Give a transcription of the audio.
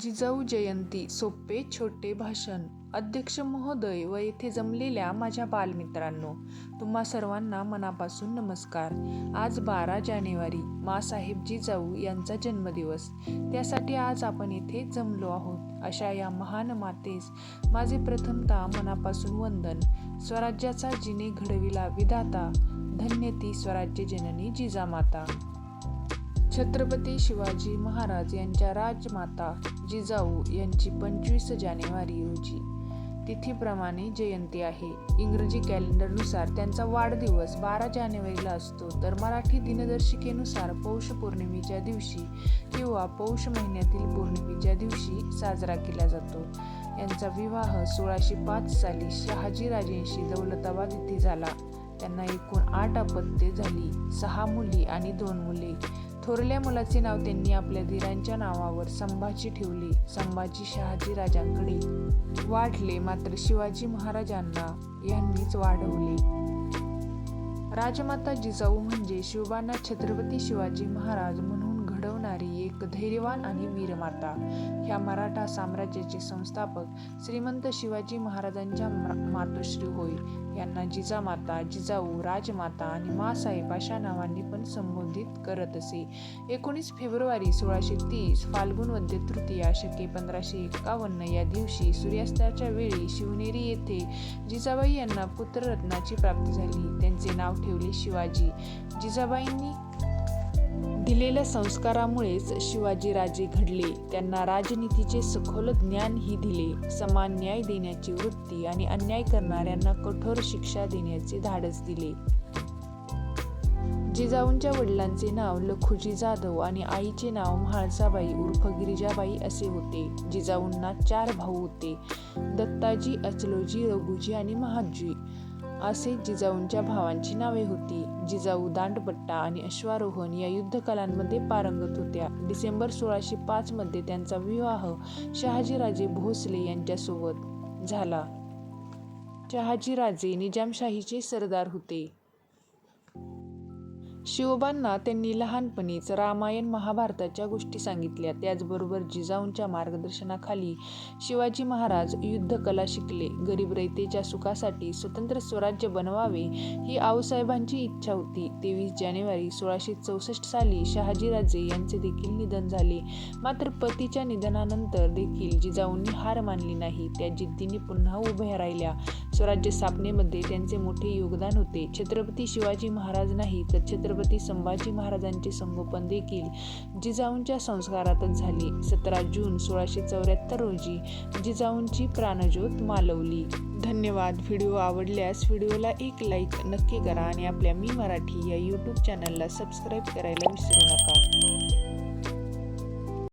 जिजाऊ जयंती सोपे छोटे भाषण. अध्यक्ष महोदय व येथे जमलेल्या माझ्या बालमित्रांनो तुम्हा सर्वांना मनापासून नमस्कार. आज बारा जानेवारी मासाहेब जिजाऊ यांचा जन्मदिवस. त्यासाठी आज आपण येथे जमलो आहोत अशा या महान मातेस माझे प्रथमतः मनापासून वंदन. स्वराज्याचा जिने घडविला विधाता धन्य ती स्वराज्य जननी जिजामाता. छत्रपती शिवाजी महाराज यांच्या राजमाता जिजाऊ यांची पंचवीस जानेवारी रोजी तिथीप्रमाणे जयंती आहे. इंग्रजी कॅलेंडरनुसार त्यांचा वाढदिवस बारा जानेवारीला असतो. तर मराठी दिनदर्शिकेनुसार पौष पौर्णिमेच्या दिवशी किंवा पौष महिन्यातील पौर्णिमेच्या दिवशी साजरा केला जातो. यांचा विवाह सोळाशे पाच साली शहाजीराजेंशी दौलताबाद येथे झाला. त्यांना एकूण आठ अपत्ये झाली. सहा मुली आणि दोन मुले. थोरल्या मुलाचे नाव त्यांनी आपल्या धीरांच्या नावावर संभाजी ठेवले. संभाजी शहाजी राजांकडे वाढले मात्र शिवाजी महाराजांना यांनीच वाढवले. राजमाता जिजाऊ म्हणजे शिवबांना छत्रपती शिवाजी महाराज म्हणून घडवणारी एक धैर्यवान आणि वीरमाता. ह्या मराठा साम्राज्याचे संस्थापक श्रीमंत शिवाजी महाराजांच्या मा- मातोश्री होय. यांना जिजामाता जिजाऊ राजमाता आणि मासाहेब अशा नावांनी पण संबोधित करत असे. एकोणीस फेब्रुवारी सोळाशे तीस फाल्गुन वद्य तृतीया शके पंधराशे एकावन्न या दिवशी सूर्यास्ताच्या वेळी शिवनेरी येथे जिजाबाई यांना पुत्ररत्नाची प्राप्ती झाली. त्यांचे नाव ठेवले शिवाजी. जिजाबाईंनी दिलेल्या संस्कारामुळेच शिवाजी राजे घडले. त्यांना राजनीतीचे सखोल ज्ञान ही दिले. समान न्याय देण्याची वृत्ती आणि अन्याय करणाऱ्यांना कठोर शिक्षा देण्याचे धाडस दिले. जिजाऊंच्या वडिलांचे नाव लखुजी जाधव आणि आईचे नाव म्हाळसाबाई उर्फ गिरिजाबाई असे होते. जिजाऊंना चार भाऊ होते. दत्ताजी अचलोजी रघुजी आणि महाजी. असे जिजाऊंच्या भावांची नावे होती. जिजाऊ दांडपट्टा आणि अश्वारोहण या युद्धकलांमध्ये पारंगत होत्या. डिसेंबर सोळाशे पाच मध्ये त्यांचा विवाह शहाजीराजे भोसले यांच्यासोबत झाला. शहाजीराजे निजामशाहीचे सरदार होते. शिवबांना त्यांनी लहानपणीच रामायण महाभारताच्या गोष्टी सांगितल्या. त्याचबरोबर जिजाऊंच्या मार्गदर्शनाखाली शिवाजी महाराज युद्धकला शिकले. गरीब रयतेच्या सुखासाठी स्वतंत्र स्वराज्य बनवावे ही आऊसाहेबांची इच्छा होती. तेवीस जानेवारी सोळाशे चौसष्ट साली शहाजीराजे यांचे देखील निधन झाले. मात्र पतीच्या निधनानंतर देखील जिजाऊंनी हार मानली नाही. त्या जिद्दीने पुन्हा उभ्या राहिल्या. स्वराज्य स्थापनेमध्ये त्यांचे मोठे योगदान होते. छत्रपती शिवाजी महाराज नाही तर छत्रपती संभाजी महाराजांचे संगोपन देखील जिजाऊंच्या संस्कारातच झाले. सतरा जून सोळाशे चौऱ्याहत्तर रोजी जिजाऊंची प्राणज्योत मालवली. धन्यवाद. व्हिडिओ आवडल्यास व्हिडिओला एक लाईक नक्की करा आणि आपल्या मी मराठी या यूट्यूब चॅनलला सबस्क्राईब करायला विसरू नका.